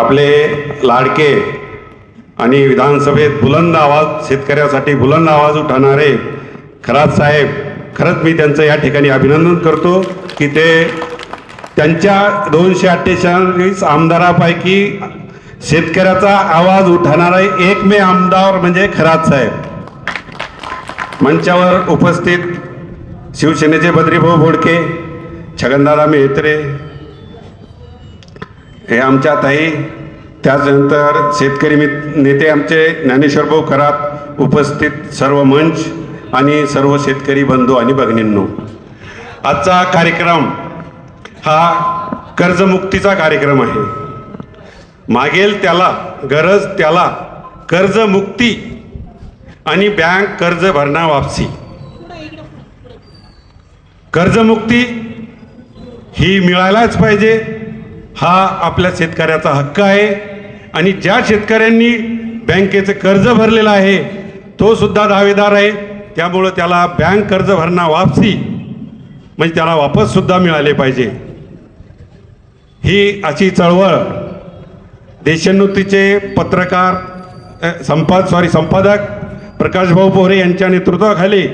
आपले लाडके आणि विधानसभेत बुलंद आवाज शेतकऱ्यासाठी बुलंद आवाज उठवणारे खरात साहेब खरंच मी त्यांचं या ठिकाणी अभिनंदन करतो की ते त्यांच्या दोनशे अठ्ठेचाळीस आमदारापैकी शेतकऱ्याचा आवाज उठवणारा एकमेव आमदार म्हणजे खरात साहेब. मंचावर उपस्थित शिवसेनेचे बद्रीभाऊ भोडके छगनदादा मेहत्रे हे आमच्या ताई त्याचनंतर शेतकरी मित नेते आमचे ज्ञानेश्वरभाऊ खरात उपस्थित सर्व मंच आणि सर्व शेतकरी बंधू आणि भगिनींनो. आजचा कार्यक्रम हा कर्जमुक्तीचा कार्यक्रम आहे. मागेल त्याला गरज त्याला कर्जमुक्ती आणि बँक कर्ज भरणा वापसी. कर्जमुक्ती ही मिळायलाच पाहिजे. हा आपल्या शेतकऱ्याचा हक्क आहे. आणि ज्या शेतकऱ्यांनी बँकेचं कर्ज भरलेलं आहे तो सुद्धा दावेदार आहे. त्यामुळं त्याला बँक कर्ज भरणा वापसी म्हणजे त्याला वापससुद्धा मिळाले पाहिजे. ही अशी चळवळ देशोन्नतीचे पत्रकार संपाद सॉरी संपादक प्रकाशभाऊ पोहरे यांच्या नेतृत्वाखाली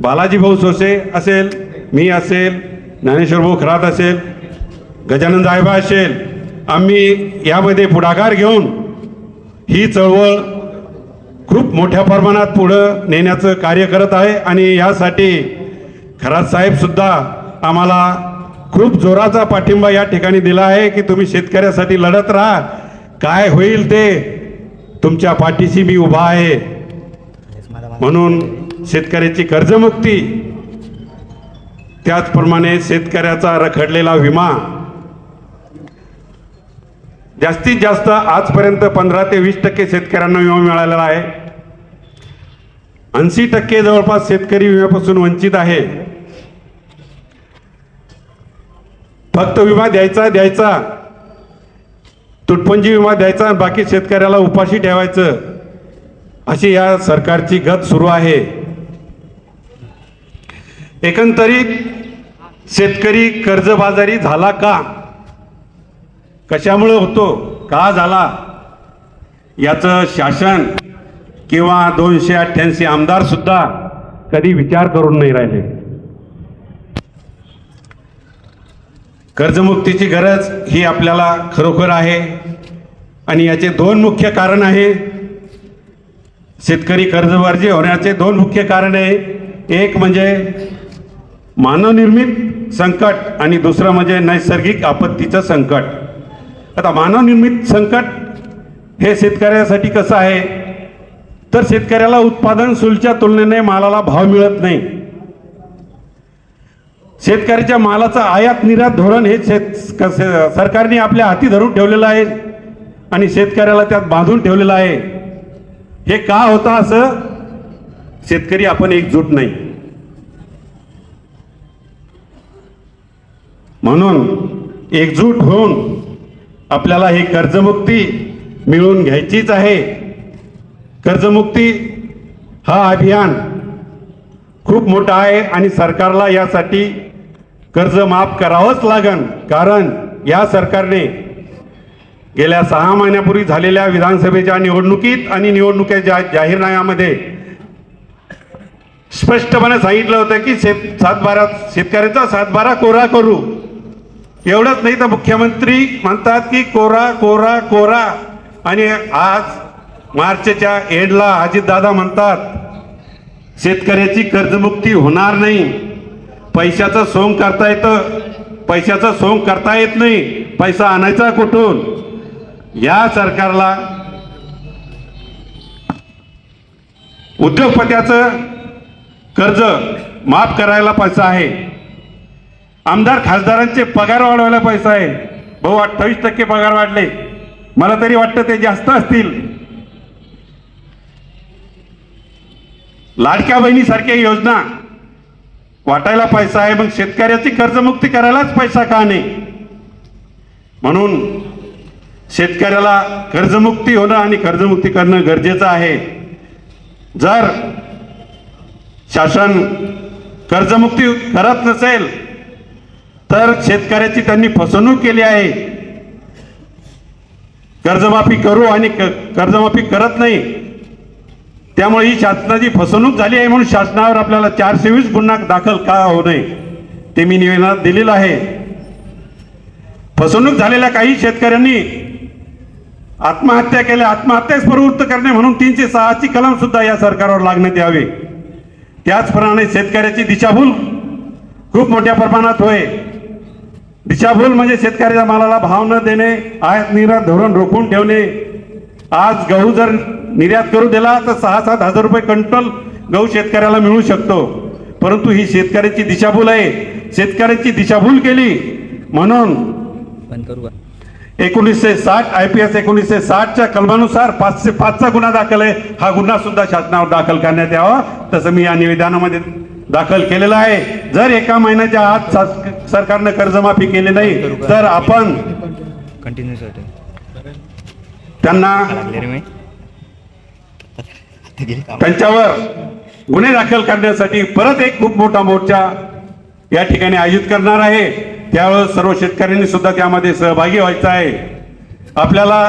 बालाजीभाऊ सोसे असेल मी असेल ज्ञानेश्वरभाऊ खरात असेल गजानन साहेबा असेल आम्ही यामध्ये पुढाकार घेऊन ही चळवळ खूप मोठ्या प्रमाणात पुढं नेण्याचं कार्य करत आहे आणि यासाठी खरात साहेबसुद्धा आम्हाला खूप जोराचा पाठिंबा या ठिकाणी दिला आहे की तुम्ही शेतकऱ्यासाठी लढत राहा. काय होईल ते तुमच्या पाठीशी मी उभा आहे. म्हणून शेतकऱ्याची कर्जमुक्ती त्याचप्रमाणे शेतकऱ्याचा रखडलेला विमा जास्तीत जास्त आजपर्यंत पंधरा ते वीस टक्के शेतकऱ्यांना विमा मिळालेला आहे. ऐंशी टक्के जवळपास शेतकरी विम्यापासून वंचित आहे. फक्त विमा द्यायचा द्यायचा. तुटपुंजी विमा द्यायचा आणि बाकी शेतकऱ्याला उपाशी ठेवायचं. अशी या सरकारची गत सुरू आहे. एकंदरीत शेतकरी कर्जबाजारी झाला का? कशामुळे होतो? का झाला? याचं शासन किंवा दोनशे अठ्ठ्याऐंशी आमदारसुद्धा कधी विचार करून नाही राहिले. कर्जमुक्तीची गरज ही आपल्याला खरोखर आहे. आणि याचे दोन मुख्य कारण आहे. शेतकरी कर्जवर्जी होण्याचे दोन मुख्य कारण आहे. एक म्हणजे मानवनिर्मित संकट आणि दुसरं म्हणजे नैसर्गिक आपत्तीचं संकट. आता मानवनिर्मित संकट हे शेतकऱ्यासाठी कसं आहे? तर शेतकऱ्याला उत्पादन शुल्कच्या तुलनेने मालाला भाव मिळत नाही. शेतकऱ्याच्या मालाचं आयात निर्यात धोरण हे शेत सरकारने आपल्या हाती धरून ठेवलेलं आहे आणि शेतकऱ्याला त्यात बांधून ठेवलेलं आहे. हे का होतं असं शेतकरी आपण एकजूट नाही. म्हणून एकजूट होऊन आपल्याला ही कर्जमुक्ती मिळवून घ्यायचीच आहे. कर्जमुक्ती हा अभियान खूप मोठा आहे आणि सरकारला यासाठी कर्ज माफ करावंच लागन कारण या सरकारने गेल्या सहा महिन्यापूर्वी झालेल्या विधानसभेच्या निवडणुकीत आणि निवडणुकीच्या जाहीरनाम्यामध्ये स्पष्टपणे सांगितलं होतं की शेत सातबारा शेतकऱ्यांचा सातबारा कोरा करू. एवढंच नाही तर मुख्यमंत्री म्हणतात की कोरा कोरा कोरा. आणि आज मार्चच्या एंडला अजितदादा म्हणतात शेतकऱ्याची कर्जमुक्ती होणार नाही. पैशाचं सोंग करता येतं. पैशाचं सोंग करता येत नाही. पैसा आणायचा कुठून? या सरकारला उद्योगपत्याचं कर्ज माफ करायला पैसा आहे. आमदार खासदारांचे पगार वाढवायला पैसा आहे. भाऊ अठ्ठावीस टक्के पगार वाढले. मला तरी वाटतं ते जास्त असतील. लाडक्या बहिणीसारख्या योजना. वाटायला पैसा आहे मग शेतकऱ्याची कर्जमुक्ती करायलाच पैसा का नाही? म्हणून शेतकऱ्याला कर्जमुक्ती होणं आणि कर्जमुक्ती करणं गरजेचं आहे. जर शासन कर्जमुक्ती करत नसेल तर शेतकऱ्याची त्यांनी फसवणूक केली आहे. कर्जमाफी करू आणि क- कर्जमाफी करत नाही. त्यामुळे ही शासनाची फसवणूक झाली आहे म्हणून शासनावर आपल्याला चारशे वीस गुन्हा दाखल का होऊ नये ते मी निवेदनात दिलेलं आहे. फसवणूक झालेल्या काही शेतकऱ्यांनी आत्महत्या केल्या. आत्महत्याच प्रवृत्त करणे म्हणून तीनशे सहाची कलम सुद्धा या सरकारवर लागण्यात यावे. त्याचप्रमाणे शेतकऱ्याची दिशाभूल खूप मोठ्या प्रमाणात होय. दिशाभूल म्हणजे शेतकऱ्याच्या मालाला भाव न देणे आयात निर्यात धोरण रोखून ठेवणे. आज गहू जर निर्यात करू दिला तर सहा सात हजार रुपये क्विंटल गहू शेतकऱ्याला मिळू शकतो. परंतु ही शेतकऱ्याची दिशाभूल आहे. शेतकऱ्याची दिशाभूल केली. म्हणून एकोणीसशे साठ आय पी एस एकोणीसशे साठच्या कलमानुसार पाचशे पाचचा गुन्हा दाखल आहे. हा गुन्हा सुद्धा शासनावर दाखल करण्यात यावा. तसं मी या निवेदनामध्ये दाखल केलेला आहे. जर एका महिन्याच्या आत शास- सरकारनं कर्जमाफी केली नाही तर आपण त्यांना त्यांच्यावर गुन्हे दाखल करण्यासाठी परत एक खूप मोठा मोर्चा या ठिकाणी आयोजित करणार आहे. त्यावेळेस सर्व शेतकऱ्यांनी सुद्धा त्यामध्ये सहभागी व्हायचं आहे. आपल्याला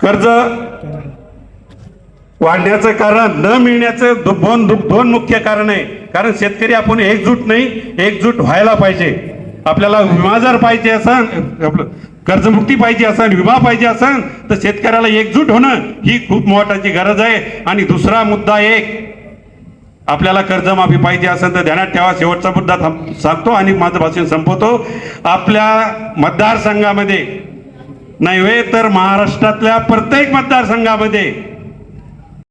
कर्ज वाढण्याचं कारण न मिळण्याचं दो- दोन दोन मुख्य कारण आहे. कारण शेतकरी आपण एकजूट नाही एकजूट व्हायला पाहिजे. आपल्याला विमा जर पाहिजे असं आपलं कर्जमुक्ती पाहिजे असेल विमा पाहिजे असेल तर शेतकऱ्याला एकजूट होणं ही खूप मोठाची गरज आहे. आणि दुसरा मुद्दा एक आपल्याला कर्जमाफी पाहिजे असेल तर ध्यानात ठेवा. शेवटचा मुद्दा थांब- सांगतो आणि माझं भाषण संपवतो. आपल्या मतदारसंघामध्ये नाही तर महाराष्ट्रातल्या प्रत्येक मतदारसंघामध्ये